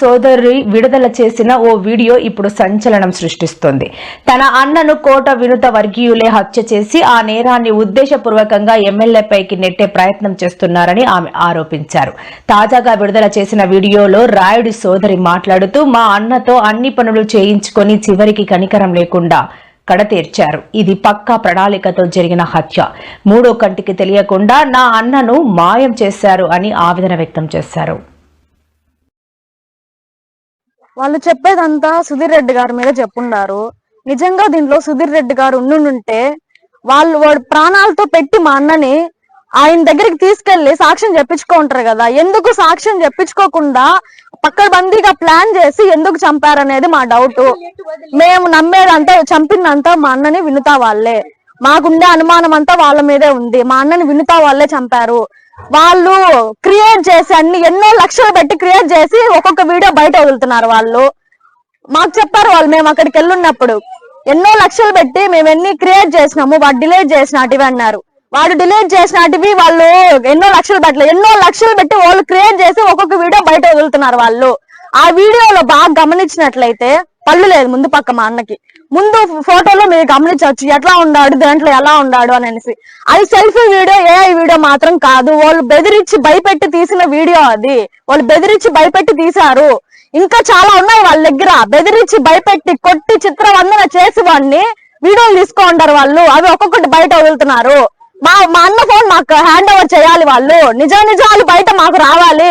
సోదరి విడుదల చేసిన ఓ వీడియో ఇప్పుడు సంచలనం సృష్టిస్తోంది. తన అన్నను కోట వినుత వర్గీయులే హత్య చేసి ఆ నేరాన్ని ఉద్దేశపూర్వకంగా ఎమ్మెల్యేపైకి నెట్టే ప్రయత్నం చేస్తున్నారని ఆమె ఆరోపించారు. తాజాగా విడుదల చేసిన వీడియోలో రాయుడి సోదరి మాట్లాడుతూ మా అన్నతో అన్ని పనులు చేయించుకొని చివరికి కనికరం లేకుండా కడతీర్చారు. ఇది పక్కా ప్రణాళికతో జరిగిన హత్య. మూడో కంటికి తెలియకుండా నా అన్నను మాయం చేశారు అని ఆవేదన వ్యక్తం చేశారు. వాళ్ళు చెప్పేదంతా సుధీర్ రెడ్డి గారి మీద చెప్పుండారు. నిజంగా దీంట్లో సుధీర్ రెడ్డి గారు ఉండుంటే వాళ్ళు వాడు ప్రాణాలతో పెట్టి మా అన్నని ఆయన దగ్గరికి తీసుకెళ్ళి సాక్ష్యం చెప్పించుకుంటారు కదా. ఎందుకు సాక్ష్యం చెప్పించుకోకుండా పక్కబందీగా ప్లాన్ చేసి ఎందుకు చంపారనేది మా డౌట్. మేము నమ్మేదంతా చంపిందంతా మా అన్నని వినుతా వాళ్ళే. మాకుండే అనుమానం అంతా వాళ్ళ మీదే ఉంది. మా అన్నని వినుతా వాళ్ళే చంపారు. వాళ్ళు క్రియేట్ చేసి అన్ని ఎన్నో లక్షలు పెట్టి క్రియేట్ చేసి ఒక్కొక్క వీడియో బయట వదులుతున్నారు వాళ్ళు. మాకు చెప్పారు వాళ్ళు మేము అక్కడికి వెళ్ళున్నప్పుడు. ఎన్నో లక్షలు పెట్టి మేము ఎన్ని క్రియేట్ చేసినాము వాడు డిలీట్ చేసినటివి అన్నారు. వాడు డిలీట్ చేసినటివి వాళ్ళు ఎన్నో లక్షలు పెట్టలేదు ఎన్నో లక్షలు పెట్టి వాళ్ళు క్రియేట్ చేసి ఒక్కొక్క వీడియో బయట వదులుతున్నారు వాళ్ళు. ఆ వీడియోలో బాగా గమనించినట్లయితే పళ్ళు లేదు ముందు పక్క మా అన్నకి. ముందు ఫోటోలో మీరు గమనించవచ్చు ఎట్లా ఉన్నాడు దాంట్లో ఎలా ఉన్నాడు అని అనేసి. అది సెల్ఫీ వీడియో ఏ వీడియో మాత్రం కాదు. వాళ్ళు బెదిరించి భయపెట్టి తీసిన వీడియో అది. వాళ్ళు బెదిరించి భయపెట్టి తీశారు. ఇంకా చాలా ఉన్నాయి వాళ్ళ దగ్గర. బెదిరించి భయపెట్టి కొట్టి చిత్రవందన చేసి వాడిని వీడియోలు తీసుకుంటారు వాళ్ళు. అవి ఒక్కొక్కటి బయట వదులుతున్నారు. మా మా అన్న ఫోన్ మాకు హ్యాండ్ ఓవర్ చేయాలి వాళ్ళు. నిజ నిజాలు బయట మాకు రావాలి.